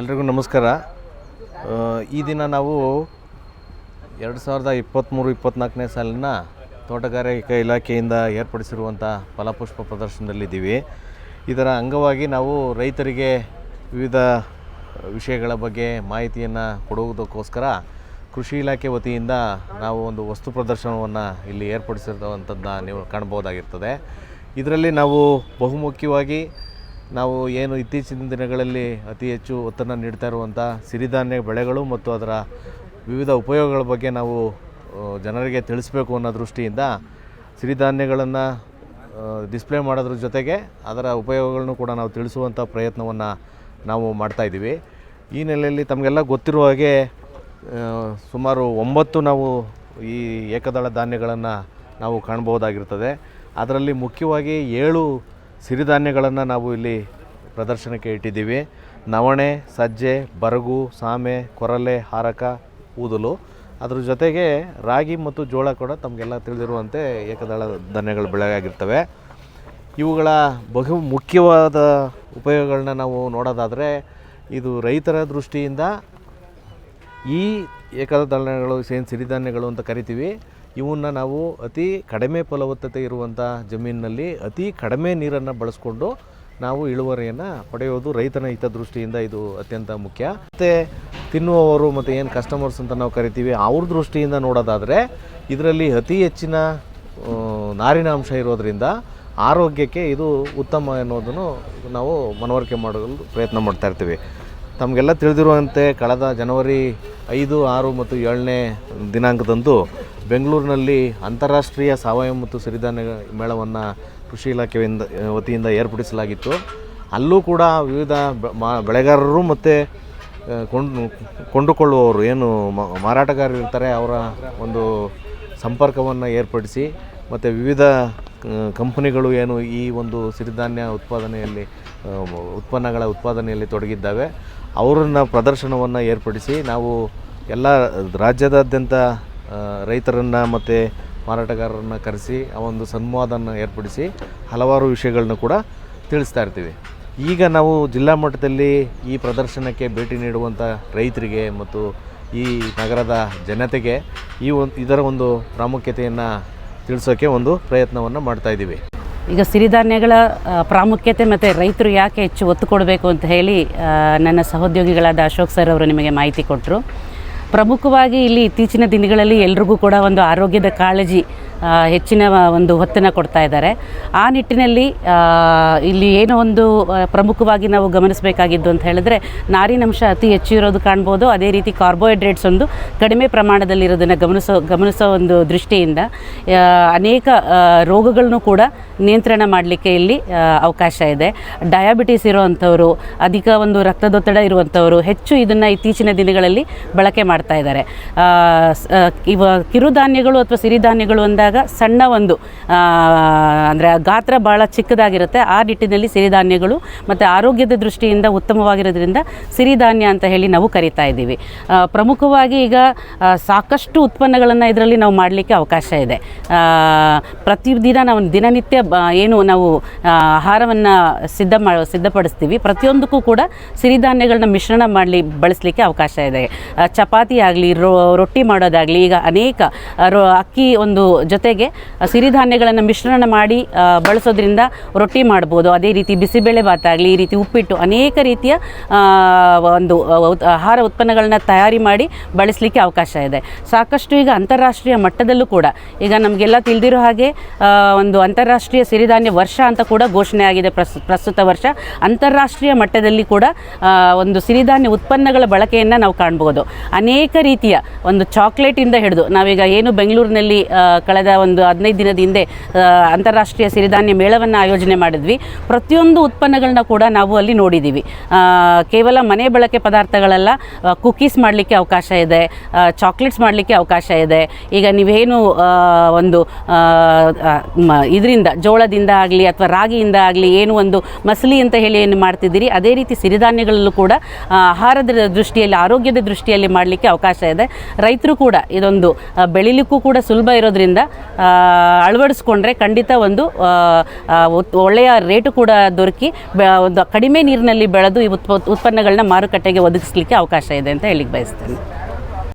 ಎಲ್ರಿಗೂ ನಮಸ್ಕಾರ. ಈ ದಿನ ನಾವು ಎರಡು ಸಾವಿರದ ಇಪ್ಪತ್ತ್ಮೂರು ಇಪ್ಪತ್ತ್ನಾಲ್ಕನೇ ಸಾಲಿನ ತೋಟಗಾರಿಕಾ ಇಲಾಖೆಯಿಂದ ಏರ್ಪಡಿಸಿರುವಂಥ ಫಲಪುಷ್ಪ ಪ್ರದರ್ಶನದಲ್ಲಿದ್ದೀವಿ ಇದರ ಅಂಗವಾಗಿ ನಾವು ರೈತರಿಗೆ ವಿವಿಧ ವಿಷಯಗಳ ಬಗ್ಗೆ ಮಾಹಿತಿಯನ್ನು ಕೊಡುವುದಕ್ಕೋಸ್ಕರ ಕೃಷಿ ಇಲಾಖೆ ವತಿಯಿಂದ ನಾವು ಒಂದು ವಸ್ತು ಪ್ರದರ್ಶನವನ್ನು ಇಲ್ಲಿ ಏರ್ಪಡಿಸಿರುವಂಥದ್ದನ್ನ ನೀವು ಕಾಣ್ಬೋದಾಗಿರ್ತದೆ ಇದರಲ್ಲಿ ನಾವು ಬಹುಮುಖ್ಯವಾಗಿ ನಾವು ಏನು ಇತ್ತೀಚಿನ ದಿನಗಳಲ್ಲಿ ಅತಿ ಹೆಚ್ಚು ಒತ್ತನ್ನು ನೀಡ್ತಾ ಇರುವಂಥ ಸಿರಿಧಾನ್ಯ ಬೆಳೆಗಳು ಮತ್ತು ಅದರ ವಿವಿಧ ಉಪಯೋಗಗಳ ಬಗ್ಗೆ ನಾವು ಜನರಿಗೆ ತಿಳಿಸ್ಬೇಕು ಅನ್ನೋ ದೃಷ್ಟಿಯಿಂದ ಸಿರಿಧಾನ್ಯಗಳನ್ನು ಡಿಸ್ಪ್ಲೇ ಮಾಡೋದ್ರ ಜೊತೆಗೆ ಅದರ ಉಪಯೋಗಗಳನ್ನು ಕೂಡ ನಾವು ತಿಳಿಸುವಂಥ ಪ್ರಯತ್ನವನ್ನು ನಾವು ಮಾಡ್ತಾಯಿದ್ದೀವಿ ಈ ನೆಲೆಯಲ್ಲಿ ತಮಗೆಲ್ಲ ಗೊತ್ತಿರುವ ಹಾಗೆ ಸುಮಾರು ಒಂಬತ್ತು ನಾವು ಈ ಏಕದಳ ಧಾನ್ಯಗಳನ್ನು ನಾವು ಕಾಣ್ಬೋದಾಗಿರ್ತದೆ ಅದರಲ್ಲಿ ಮುಖ್ಯವಾಗಿ ಏಳು ಸಿರಿಧಾನ್ಯಗಳನ್ನು ನಾವು ಇಲ್ಲಿ ಪ್ರದರ್ಶನಕ್ಕೆ ಇಟ್ಟಿದ್ದೀವಿ. ನವಣೆ, ಸಜ್ಜೆ, ಬರಗು, ಸಾಮೆ, ಕೊರಲೆ, ಹಾರಕ, ಊದಲು. ಅದ್ರ ಜೊತೆಗೆ ರಾಗಿ ಮತ್ತು ಜೋಳ ಕೂಡ ತಮಗೆಲ್ಲ ತಿಳಿದಿರುವಂತೆ ಏಕದಳ ಧಾನ್ಯಗಳು ಬೆಳೆಯಾಗಿರ್ತವೆ. ಇವುಗಳ ಬಹು ಮುಖ್ಯವಾದ ಉಪಯೋಗಗಳನ್ನ ನಾವು ನೋಡೋದಾದರೆ, ಇದು ರೈತರ ದೃಷ್ಟಿಯಿಂದ ಈ ಏಕದಳದಳಗಳು ಸೇನ್ ಸಿರಿಧಾನ್ಯಗಳು ಅಂತ ಕರಿತೀವಿ. ಇವನ್ನ ನಾವು ಅತಿ ಕಡಿಮೆ ಫಲವತ್ತತೆ ಇರುವಂಥ ಜಮೀನಿನಲ್ಲಿ ಅತಿ ಕಡಿಮೆ ನೀರನ್ನು ಬಳಸ್ಕೊಂಡು ನಾವು ಇಳುವರಿಯನ್ನು ಪಡೆಯೋದು ರೈತನ ಹಿತದೃಷ್ಟಿಯಿಂದ ಇದು ಅತ್ಯಂತ ಮುಖ್ಯ. ಮತ್ತು ತಿನ್ನುವವರು ಮತ್ತು ಏನು ಕಸ್ಟಮರ್ಸ್ ಅಂತ ನಾವು ಕರಿತೀವಿ, ಅವ್ರ ದೃಷ್ಟಿಯಿಂದ ನೋಡೋದಾದರೆ ಇದರಲ್ಲಿ ಅತಿ ಹೆಚ್ಚಿನ ನಾರಿನ ಅಂಶ ಇರೋದರಿಂದ ಆರೋಗ್ಯಕ್ಕೆ ಇದು ಉತ್ತಮ ಅನ್ನೋದನ್ನು ನಾವು ಮನವರಿಕೆ ಮಾಡಲು ಪ್ರಯತ್ನ ಮಾಡ್ತಾ ಇರ್ತೀವಿ. ತಮಗೆಲ್ಲ ತಿಳಿದಿರುವಂತೆ, ಕಳೆದ ಜನವರಿ ಐದು, ಆರು ಮತ್ತು ಏಳನೇ ದಿನಾಂಕದಂದು ಬೆಂಗಳೂರಿನಲ್ಲಿ ಅಂತಾರಾಷ್ಟ್ರೀಯ ಸಾವಯವ ಮತ್ತು ಸಿರಿಧಾನ್ಯ ಮೇಳವನ್ನು ಕೃಷಿ ಇಲಾಖೆಯಿಂದ, ವತಿಯಿಂದ ಏರ್ಪಡಿಸಲಾಗಿತ್ತು. ಅಲ್ಲೂ ಕೂಡ ವಿವಿಧ ಬೆಳೆಗಾರರು ಮತ್ತು ಕೊಂಡು, ಕೊಂಡುಕೊಳ್ಳುವವರು, ಏನು ಮಾರಾಟಗಾರರು ಇರ್ತಾರೆ, ಅವರ ಒಂದು ಸಂಪರ್ಕವನ್ನು ಏರ್ಪಡಿಸಿ, ಮತ್ತು ವಿವಿಧ ಕಂಪನಿಗಳು ಏನು ಈ ಒಂದು ಸಿರಿಧಾನ್ಯ ಉತ್ಪಾದನೆಯಲ್ಲಿ ಉತ್ಪನ್ನಗಳ ಉತ್ಪಾದನೆಯಲ್ಲಿ ತೊಡಗಿದ್ದಾವೆ. ಅವರನ್ನ ಪ್ರದರ್ಶನವನ್ನು ಏರ್ಪಡಿಸಿ ನಾವು ಎಲ್ಲ ರಾಜ್ಯದಾದ್ಯಂತ ರೈತರನ್ನು ಮತ್ತು ಮಾರಾಟಗಾರರನ್ನು ಕರೆಸಿ ಆ ಒಂದು ಸಂವಾದನ ಏರ್ಪಡಿಸಿ ಹಲವಾರು ವಿಷಯಗಳನ್ನು ಕೂಡ ತಿಳಿಸ್ತಾ ಇರ್ತೀವಿ. ಈಗ ನಾವು ಜಿಲ್ಲಾ ಮಟ್ಟದಲ್ಲಿ ಈ ಪ್ರದರ್ಶನಕ್ಕೆ ಭೇಟಿ ನೀಡುವಂಥ ರೈತರಿಗೆ ಮತ್ತು ಈ ನಗರದ ಜನತೆಗೆ ಈ ಒಂದು ಇದರ ಒಂದು ಪ್ರಾಮುಖ್ಯತೆಯನ್ನು ತಿಳಿಸೋಕ್ಕೆ ಒಂದು ಪ್ರಯತ್ನವನ್ನು ಮಾಡ್ತಾ ಇದ್ದೀವಿ. ಈಗ ಸಿರಿಧಾನ್ಯಗಳ ಪ್ರಾಮುಖ್ಯತೆ ಮತ್ತು ರೈತರು ಯಾಕೆ ಹೆಚ್ಚು ಒತ್ತು ಕೊಡಬೇಕು ಅಂತ ಹೇಳಿ ನನ್ನ ಸಹೋದ್ಯೋಗಿಗಳಾದ ಅಶೋಕ್ ಸರ್ ಅವರು ನಿಮಗೆ ಮಾಹಿತಿ ಕೊಟ್ಟರು ಪ್ರಮುಖವಾಗಿ ಇಲ್ಲಿ ಇತ್ತೀಚಿನ ದಿನಗಳಲ್ಲಿ ಎಲ್ರಿಗೂ ಕೂಡ ಒಂದು ಆರೋಗ್ಯದ ಕಾಳಜಿ ಹೆಚ್ಚಿನ ಒಂದು ಹೊತ್ತನ್ನು ಕೊಡ್ತಾ ಇದ್ದಾರೆ. ಆ ನಿಟ್ಟಿನಲ್ಲಿ ಇಲ್ಲಿ ಏನೋ ಒಂದು ಪ್ರಮುಖವಾಗಿ ನಾವು ಗಮನಿಸಬೇಕಾಗಿದ್ದು ಅಂತ ಹೇಳಿದ್ರೆ ನಾರಿನಂಶ ಅತಿ ಹೆಚ್ಚು ಇರೋದು ಕಾಣ್ಬೋದು. ಅದೇ ರೀತಿ ಕಾರ್ಬೋಹೈಡ್ರೇಟ್ಸ್ ಒಂದು ಕಡಿಮೆ ಪ್ರಮಾಣದಲ್ಲಿರೋದನ್ನು ಗಮನಿಸೋ ಗಮನಿಸೋ ಒಂದು ದೃಷ್ಟಿಯಿಂದ ಅನೇಕ ರೋಗಗಳನ್ನು ಕೂಡ ನಿಯಂತ್ರಣ ಮಾಡಲಿಕ್ಕೆ ಇಲ್ಲಿ ಅವಕಾಶ ಇದೆ. ಡಯಾಬಿಟಿಸ್ ಇರುವಂಥವರು, ಅಧಿಕ ಒಂದು ರಕ್ತದೊತ್ತಡ ಇರುವಂಥವರು ಹೆಚ್ಚು ಇದನ್ನು ಇತ್ತೀಚಿನ ದಿನಗಳಲ್ಲಿ ಬಳಕೆ ಮಾಡ್ತಾ ಇದ್ದಾರೆ. ಇವ ಕಿರುಧಾನ್ಯಗಳು ಅಥವಾ ಸಿರಿಧಾನ್ಯಗಳು ಅಂದಾಗ ಸಣ್ಣ ಒಂದು ಅಂದರೆ ಗಾತ್ರ ಭಾಳ ಚಿಕ್ಕದಾಗಿರುತ್ತೆ. ಆ ನಿಟ್ಟಿನಲ್ಲಿ ಸಿರಿಧಾನ್ಯಗಳು ಮತ್ತು ಆರೋಗ್ಯದ ದೃಷ್ಟಿಯಿಂದ ಉತ್ತಮವಾಗಿರೋದ್ರಿಂದ ಸಿರಿಧಾನ್ಯ ಅಂತ ಹೇಳಿ ನಾವು ಕರಿತಾ ಇದ್ದೀವಿ. ಪ್ರಮುಖವಾಗಿ ಈಗ ಸಾಕಷ್ಟು ಉತ್ಪನ್ನಗಳನ್ನು ಇದರಲ್ಲಿ ನಾವು ಮಾಡಲಿಕ್ಕೆ ಅವಕಾಶ ಇದೆ. ಪ್ರತಿದಿನ ನಾವು ದಿನನಿತ್ಯ ಏನು ನಾವು ಆಹಾರವನ್ನು ಸಿದ್ಧ ಮಾ ಸಿದ್ಧಪಡಿಸ್ತೀವಿ. ಪ್ರತಿಯೊಂದಕ್ಕೂ ಕೂಡ ಸಿರಿಧಾನ್ಯಗಳನ್ನ ಮಿಶ್ರಣ ಮಾಡಲಿ, ಬಳಸಲಿಕ್ಕೆ ಅವಕಾಶ ಇದೆ. ಚಪಾತಿ ಆಗಲಿ ರೊಟ್ಟಿ ಮಾಡೋದಾಗಲಿ, ಈಗ ಅನೇಕ ಅಕ್ಕಿ ಒಂದು ಜೊತೆಗೆ ಸಿರಿಧಾನ್ಯಗಳನ್ನು ಮಿಶ್ರಣ ಮಾಡಿ ಬಳಸೋದ್ರಿಂದ ರೊಟ್ಟಿ ಮಾಡ್ಬೋದು. ಅದೇ ರೀತಿ ಬಿಸಿಬೇಳೆ ಆಗಲಿ ಈ ರೀತಿ ಉಪ್ಪಿಟ್ಟು ಅನೇಕ ರೀತಿಯ ಒಂದು ಆಹಾರ ಉತ್ಪನ್ನಗಳನ್ನ ತಯಾರಿ ಮಾಡಿ ಬಳಸಲಿಕ್ಕೆ ಅವಕಾಶ ಇದೆ. ಸಾಕಷ್ಟು ಈಗ ಅಂತಾರಾಷ್ಟ್ರೀಯ ಮಟ್ಟದಲ್ಲೂ ಕೂಡ ಈಗ ನಮಗೆಲ್ಲ ತಿಳಿದಿರೋ ಹಾಗೆ ಒಂದು ಅಂತಾರಾಷ್ಟ್ರೀಯ ಸಿರಿಧಾನ್ಯ ವರ್ಷ ಅಂತ ಕೂಡ ಘೋಷಣೆ ಆಗಿದೆ ಪ್ರಸ್ ಪ್ರಸ್ತುತ ವರ್ಷ. ಅಂತಾರಾಷ್ಟ್ರೀಯ ಮಟ್ಟದಲ್ಲಿ ಕೂಡ ಒಂದು ಸಿರಿಧಾನ್ಯ ಉತ್ಪನ್ನಗಳ ಬಳಕೆಯನ್ನು ನಾವು ಕಾಣ್ಬೋದು. ಅನೇಕ ರೀತಿಯ ಒಂದು ಚಾಕ್ಲೇಟಿಂದ ಹಿಡಿದು ನಾವೀಗ ಏನು ಬೆಂಗಳೂರಿನಲ್ಲಿ ಆ, ಕಳೆದ ಒಂದು ಹದಿನೈದು ದಿನದ ಹಿಂದೆ ಅಂತಾರಾಷ್ಟ್ರೀಯ ಸಿರಿಧಾನ್ಯ ಮೇಳವನ್ನು ಆಯೋಜನೆ ಮಾಡಿದ್ವಿ. ಪ್ರತಿಯೊಂದು ಉತ್ಪನ್ನಗಳನ್ನ ಕೂಡ ನಾವು ಅಲ್ಲಿ ನೋಡಿದ್ದೀವಿ ಕೇವಲ ಮನೆ ಬಳಕೆ ಪದಾರ್ಥಗಳೆಲ್ಲ ಕುಕೀಸ್ ಮಾಡಲಿಕ್ಕೆ ಅವಕಾಶ ಇದೆ ಚಾಕ್ಲೇಟ್ಸ್ ಮಾಡಲಿಕ್ಕೆ ಅವಕಾಶ ಇದೆ. ಈಗ ನೀವೇನು ಒಂದು ಇದರಿಂದ, ಜೋಳದಿಂದ ಆಗಲಿ ಅಥವಾ ರಾಗಿಯಿಂದ ಆಗಲಿ ಏನು ಒಂದು ಮಸಲಿ ಅಂತ ಹೇಳಿ ಏನು ಮಾಡ್ತಿದ್ದೀರಿ, ಅದೇ ರೀತಿ ಸಿರಿಧಾನ್ಯಗಳಲ್ಲೂ ಕೂಡ ಆಹಾರದ ದೃಷ್ಟಿಯಲ್ಲಿ, ಆರೋಗ್ಯದ ದೃಷ್ಟಿಯಲ್ಲಿ ಮಾಡಲಿಕ್ಕೆ ಅವಕಾಶ ಇದೆ. ರೈತರು ಕೂಡ ಇದೊಂದು ಬೆಳಿಲಿಕ್ಕೂ ಕೂಡ ಸುಲಭ ಇರೋದ್ರಿಂದ ಅಳವಡಿಸ್ಕೊಂಡ್ರೆ ಖಂಡಿತ ಒಂದು ಒಳ್ಳೆಯ ರೇಟು ಕೂಡ ದೊರಕಿ ಒಂದು ಕಡಿಮೆ ನೀರಿನಲ್ಲಿ ಬೆಳೆದು ಈ ಉತ್ಪ, ಉತ್ಪನ್ನಗಳನ್ನ ಮಾರುಕಟ್ಟೆಗೆ ಒದಗಿಸ್ಲಿಕ್ಕೆ ಅವಕಾಶ ಇದೆ ಅಂತ ಹೇಳಿಕ್ಕೆ ಬಯಸ್ತೇನೆ.